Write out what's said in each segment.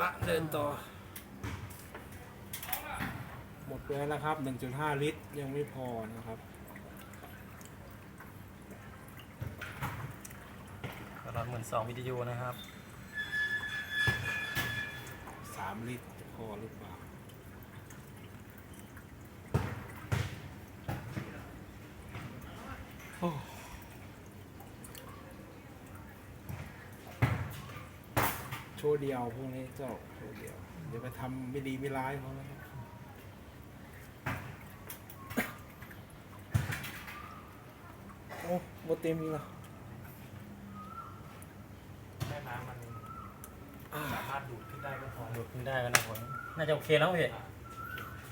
ละเดินต่อ หมดไปแล้วนะครับ 1.5 ลิตร ยังไม่พอนะครับ ตลอดหมื่นสองวิทยุนะครับ 3 ลิตรจะพอหรือเปล่า ชว์เดียวพวกนี้เจ้าโชว์เดียวเดี๋ยวไปทำไม่ดีไม่ร้ายเขาแล้วครับโอ้โมเต็มอีกแล้วแม่น้ำมันสามารถดูดขึ้นได้ก็พอดูดขึ้นได้ก็นะผมน่าจะโอเคแล้วพี่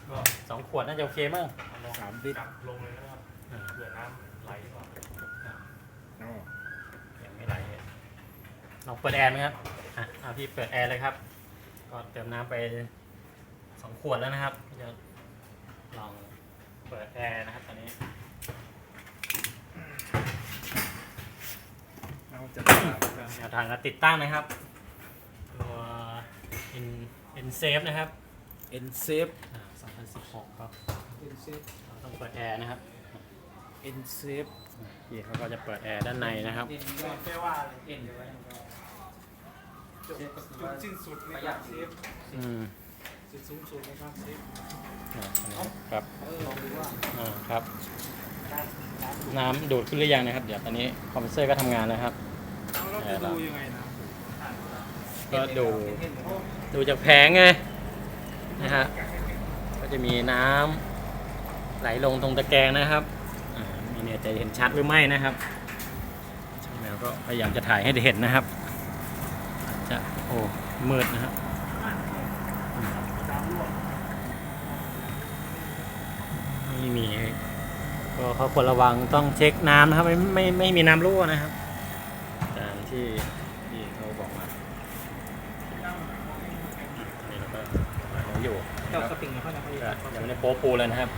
ก็สองขวดน่าจะโอเคมั้งเอาลองสามลิตรกลับลงเลยนะครับอ่าเผื่อน้ำไหลก่อนอ๋อยังไม่ไหลลองเปิดแอร์ไหมครับ อะเอาพี่เปิดแอร์เลยครับ ก็เติมน้ำไปสองขวดแล้วนะครับจะลองเปิดแอร์นะครับตอนนี้เอาจะตามกันแนวทางการติดตั้งนะครับ ตัว in in safe นะครับเอ็นเซฟอ่า2016ครับเอ็นเซฟเราต้องเปิดแอร์นะครับเอ็นเซฟพี่เขาก็จะเปิดแอร์ด้านในนะครับแค่ว่าอะไรเอ็นไว้ จุดจุดสิ้นสุดในประหยักาดรเซฟอืมจุดสูงสุดนะครับเซฟอ่าอันนี้ครับเออลองดูว่าอ่าครับ น้ำดูดขึ้นหรือยังนะครับ เดี๋ยวตอนนี้คอมเพรสเซอร์ก็ทำงานแล้วครับ เอาเราจะดูยังไงนะก็ดูดูจากแผงไงนะฮะก็จะมีน้ำไหลลงตรงตะแกรงนะครับอ่าไม่แน่ใจเห็นชัดหรือไม่นะครับช่างแมวก็พยายามจะถ่ายให้ได้เห็นนะครับอาจจะ โอ้มืดนะครับไม่มีก็เขาควรระวังต้องเช็คน้ำนะครับ ไม่ไม่ไม่มีน้ำรั่วนะครับตามที่ที่เขาบอกมานี่เราก็ของอยู่ เจ้าสปริงเขาจะเขาก็ยังไม่ได้โป๊ปูเลยนะครับ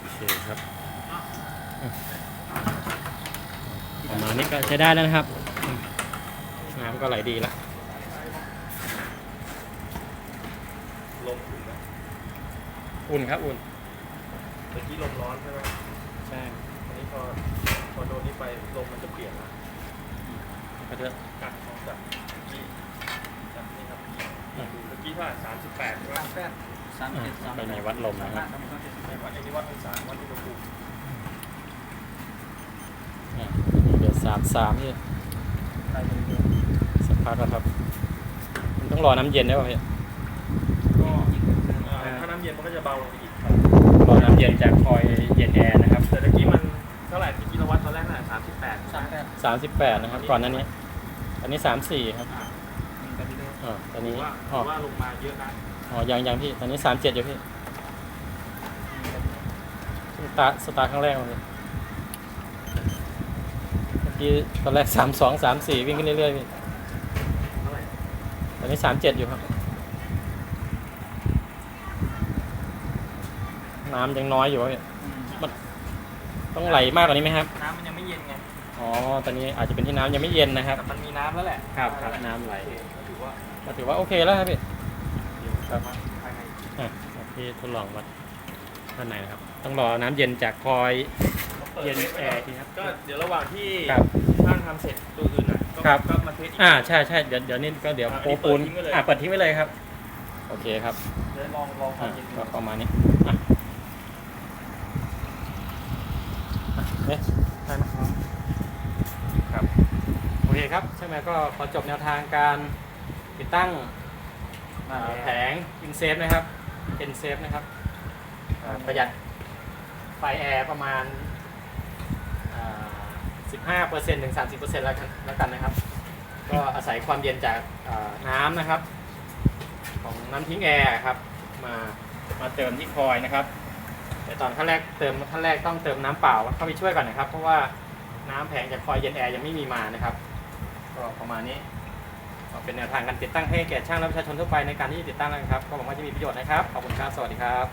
โอเคครับ ประมาณนี้ก็ใช้ได้แล้วนะครับอืมน้ำก็ไหลดีแล้วลมถึงนะอุ่นครับอุ่นเมื่อกี้ลมร้อนใช่ไหมใช่อันนี้พอพอโดนนี้ไปลมมันจะเปลี่ยนละก็จะกัดของจากที่จากนี่ครับดูเมื่อกี้เท่าไหร่สามสิบแปดใช่ไหมแปดสามเจ็ดสามไปมีวัดลมนะครับไม่วัดไอ้นี่วัดองศาวัดอุณหภูมิ อะเดี๋ยวสามสามนี่ได้เลยสักพักแล้วครับ มันต้องรอน้ำเย็นได้ป่ะพี่ก็อ่าถ้าน้ำเย็นมันก็จะเบาลงไปอีกครับรอน้ำเย็นจากคอยเย็นแอร์นะครับแต่ตะกี้มันเท่าไหร่ที่กิโลวัตต์ตอนแรกน่ะสามสิบแปดสามแปดสามสิบแปดนะครับ ก่อนหน้านี้ อันนี้สามสี่ครับมีกันที่เดิมอ๋อตอนนี้ว่าอ๋อว่าลงมาเยอะนะอ๋อยังยังพี่ ตอนนี้สามเจ็ดอยู่พี่ สตาร์ทสตาร์ทครั้งแรกเลยเมื่อ กี้ตอนแรกสามสองสามสี่วิ่งขึ้นเรื่อยๆพี่เท่าไหร่ตอนนี้สามเจ็ดอยู่ครับ น้ำยังน้อยอยู่วะพี่ต้องไหลมากกว่านี้ไหมครับ น้ำมันยังไม่เย็นไง อ๋อ ตอนนี้อาจจะเป็นที่น้ำยังไม่เย็นนะครับ แต่มันมีน้ำแล้วแหละครับครับน้ำไหลโอเคก็ถือว่าก็ถือว่าโอเคแล้วครับพี่เดี๋ยวครับมาภายในอะพี่ทดลองวัดด้านในนะครับ ต้องรอน้ำเย็นจากคอย เย็นแอร์ทีครับ ก็เดี๋ยวระหว่างที่ครับช่างทำเสร็จตัวอื่นน่ะก็ครับ ก็มาเทสอีก อ่าใช่ใช่เดี๋ยวเดี๋ยวนี้ก็เดี๋ยวอะโปะปูนอันนี้เปิดทิ้งไว้เลย อ่าเปิดทิ้งไว้เลยครับ โอเคครับเดี๋ยวลองลองควาอ่ามเย็นดูก็ประมาณนี้อะอะเนี่ยได้ไหมครับ โอเคครับใช่ไหมก็ขอจบแนวทางการติดตั้งอ่าแผงอินเซฟนะครับเอ็นเซฟนะครับอ่าประหยัดไฟแอร์ประมาณ 15เปอร์เซ็นต์ถึง 30เปอร์เซ็นต์แล้วกันแล้วกันนะครับ ก็อาศัยความเย็นจากน้ำนะครับ ของน้ำทิ้งแอร์ครับ มามาเติมที่คอยนะครับ แต่ตอนขั้นแรกเติมขั้นแรกต้องเติมน้ำเปล่าเข้าไปช่วยก่อนนะครับ เพราะว่าน้ำแผงจากคอยเย็นแอร์ยังไม่มีมานะครับก็ประมาณนี้เป็นแนวทางการติดตั้งให้แก่ช่างและประชาชนทั่วไปในการที่จะติดตั้งนะครับก็หวังว่าจะมีประโยชน์นะครับ ขอบคุณครับ สวัสดีครับ